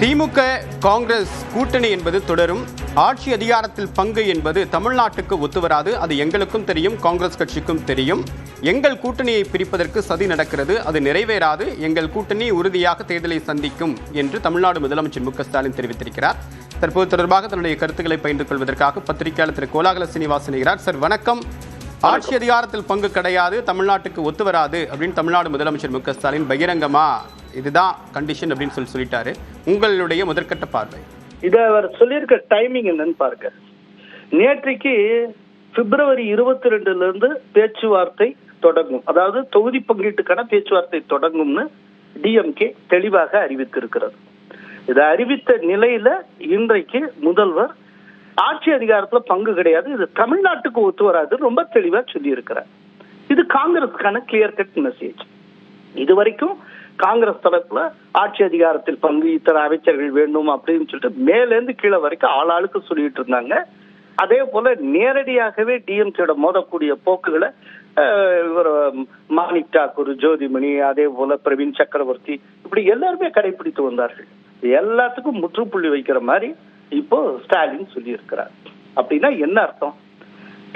திமுக காங்கிரஸ் கூட்டணி என்பது தொடரும். ஆட்சி அதிகாரத்தில் பங்கு என்பது தமிழ்நாட்டுக்கு ஒத்துவராது அது எங்களுக்கும் தெரியும் காங்கிரஸ் கட்சிக்கும் தெரியும். எங்கள் கூட்டணியை பிரிப்பதற்கு சதி நடக்கிறது. அது நிறைவேறாது. எங்கள் கூட்டணி உறுதியாக தேர்தலை சந்திக்கும் என்று தமிழ்நாடு முதலமைச்சர் மு ஸ்டாலின் தெரிவித்திருக்கிறார். தற்போது தொடர்பாக தன்னுடைய கருத்துக்களை பகிர்ந்து கொள்வதற்காக பத்திரிகையாளர் திரு கோலாகல சீனிவாசன் சார் வணக்கம். ஆட்சி அதிகாரத்தில் பங்கு கிடையாது. தமிழ்நாட்டுக்கு ஒத்து வராது. அப்படின்னு தமிழ்நாடு முதலமைச்சர் மு ஸ்டாலின் பகிரங்கமா? இதுதான் கண்டிஷன் அப்படின்னு சொல்லி சொல்லிட்டாரு. உங்களுடைய முதற்கட்ட பார்வை. இதை அவர் சொல்லியிருக்க டைமிங் என்னன்னு பாருங்க. நேற்றைக்கு பிப்ரவரி இருபத்தி ரெண்டுல இருந்து பேச்சுவார்த்தை தொடங்கும். அதாவது தொகுதி பங்கீட்டுக்கான பேச்சுவார்த்தை தொடங்கும்னு டிஎம்கே தெளிவாக அறிவித்திருக்கிறது. இதை அறிவித்த நிலையில இன்றைக்கு முதல்வர் ஆட்சி அதிகாரத்துல பங்கு கிடையாது. இது தமிழ்நாட்டுக்கு ஒத்து வராது ரொம்ப தெளிவா சொல்லி இருக்கிறார் இது காங்கிரஸுக்கான கிளியர் கட் மெசேஜ் இது வரைக்கும் காங்கிரஸ் தரப்புல ஆட்சி அதிகாரத்தில் பங்கு இத்தனை அமைச்சர்கள் வேண்டும் அப்படின்னு சொல்லிட்டு மேலேருந்து கீழே வரைக்கும் ஆளாளுக்கு சொல்லிட்டு இருந்தாங்க. அதே போல நேரடியாகவே டிஎம்கேட மோதக்கூடிய போக்குகளை இவர் மாணிக் தாக்கூர் ஜோதிமணி அதே போல பிரவீன் சக்கரவர்த்தி இப்படி எல்லாருமே கடைபிடித்து வந்தார்கள். இது எல்லாத்துக்கும் முற்றுப்புள்ளி வைக்கிற மாதிரி இப்போ ஸ்டாலின் சொல்லி இருக்கிறார் அப்படின்னா என்ன அர்த்தம்?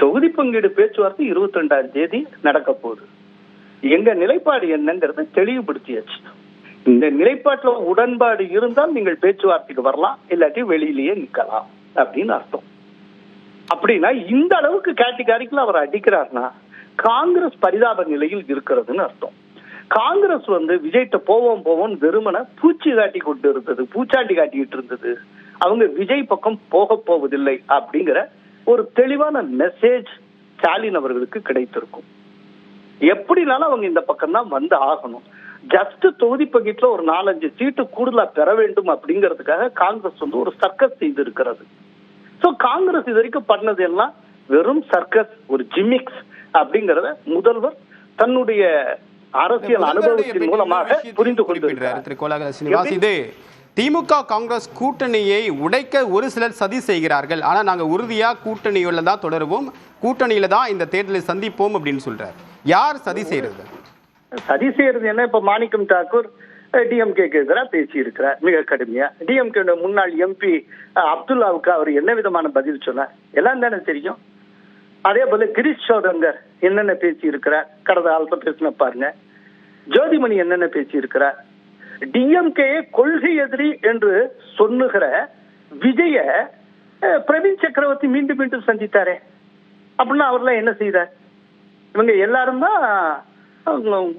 தொகுதி பங்கீடு பேச்சுவார்த்தை இருபத்தி ரெண்டாம் தேதி நடக்க போகுது. எங்க நிலைப்பாடு என்னங்கிறத தெளிவுபடுத்தியாச்சு. இந்த நிலைப்பாட்டுல உடன்பாடு இருந்தால் நீங்கள் பேச்சுவார்த்தைக்கு வரலாம் இல்லாட்டி வெளியிலேயே நிக்கலாம் அப்படின்னு அர்த்தம். அப்படின்னா இந்த அளவுக்கு கேட்டிகாரிக்கல அவர் அடிக்கிறார்னா காங்கிரஸ் பரிதாப நிலையில் இருக்கிறதுன்னு அர்த்தம். காங்கிரஸ் வந்து விஜய்கிட்ட போவோம் போவோம் வெறுமனை பூச்சி காட்டி கொண்டு இருந்தது பூச்சாண்டி காட்டிட்டு இருந்தது. அவங்க விஜய் பக்கம் போக போவதில்லை அப்படிங்கிற ஒரு தெளிவான மெசேஜ் ஸ்டாலின் அவர்களுக்கு கிடைத்திருக்கும். எப்படினாலும் அவங்க இந்த பக்கம் தான் வந்து ஆகணும். ஜஸ்ட் தொகுதி பங்கீட்டுல ஒரு நாலஞ்சு சீட்டு கூடுதலா பெற வேண்டும் அப்படிங்கிறதுக்காக காங்கிரஸ் வந்து ஒரு சர்க்கஸ் செய்து இருக்கிறது. சோ காங்கிரஸ் இது வரைக்கும் பண்ணது எல்லாம் வெறும் சர்க்கஸ் ஒரு ஜிமிக்ஸ் அப்படிங்கறத முதல்வர் தன்னுடைய அரசியல் அனுபவத்தின் மூலமாக புரிந்து கொண்டிருக்கிறார் திரு கோலாகல இது திமுக காங்கிரஸ் கூட்டணியை உடைக்க ஒரு சிலர் சதி செய்கிறார்கள். ஆனா நாங்க உறுதியா கூட்டணியுள்ள தான் தொடருவோம். கூட்டணியில தான் இந்த தேர்தலை சந்திப்போம் அப்படின்னு சொல்றாரு. யார் சதி செய்யறது சதி செய்யறது என்ன? இப்ப மாணிக்கம் தாக்கூர் டிஎம்கேக்கு எதிராக பேசியிருக்கிறார் மிக கடுமையா. டிஎம்கே முன்னாள் எம்பி அப்துல்லாவுக்கு அவர் என்ன விதமான பதில் சொன்னார்? எல்லாம் தானே தெரியும். அதே போல கிரீஷ் சோதங்கர் என்னென்ன பேசி இருக்கிறார் கடந்த காலத்தில் பேசின பாருங்க. ஜோதிமணி என்னென்ன பேசி இருக்கிறார் டிஎம்கே கொள்கை எதிரி என்று சொல்லுகிற விஜய பிரவீன் சக்கரவர்த்தி மீண்டும் மீண்டும் சந்தித்தாரே. அப்படின்னா அவர்லாம் என்ன செய்தார்? இவங்க எல்லாரும் தான்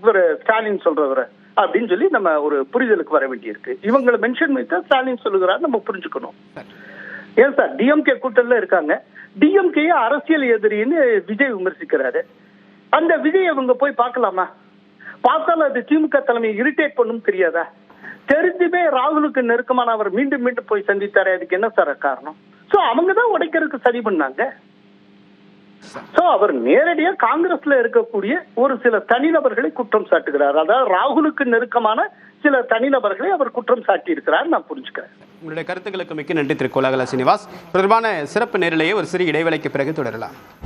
இவர் ஸ்டாலின் சொல்றவர் அப்படின்னு சொல்லி நம்ம ஒரு புரிதலுக்கு வர வேண்டியிருக்கு. இவங்களை மென்ஷன் பண்ணி தான் ஸ்டாலின் சொல்லுகிறார் நம்ம புரிஞ்சுக்கணும். ஏன் சார்? டிஎம்கே கூட்டத்துல இருக்காங்க. டிஎம்கே அரசியல் எதிரின்னு விஜய் விமர்சிக்கிறாரு. அந்த விஜய் அவங்க போய் பார்க்கலாமா? பார்த்தாலும் அது திமுக தலைமையை இரிட்டேட் பண்ணும் தெரியாதா? தெரிஞ்சுமே ராகுலுக்கு நெருக்கமான அவர் மீண்டும் மீண்டும் போய் சந்தித்தாரே அதுக்கு என்ன சார் காரணம்? சோ அவங்க தான் உடைக்கிறதுக்கு சரி பண்ணாங்க. சோ அவர் நேரடியா காங்கிரஸ்ல இருக்கக்கூடிய ஒரு சில தனிநபர்களை குற்றம் சாட்டுகிறார். அதாவது ராகுலுக்கு நெருக்கமான சில தனிநபர்களை அவர் குற்றம் சாட்டி இருக்கிறார் நான் புரிஞ்சுக்கிறேன். உங்களுடைய கருத்துக்களுக்கு மிக்க நன்றி திரு கோலாகலா சீனிவாஸ். தொடர்பான சிறப்பு நேரிலேயே ஒரு சிறு இடைவேளைக்கு பிறகு தொடரலாம்.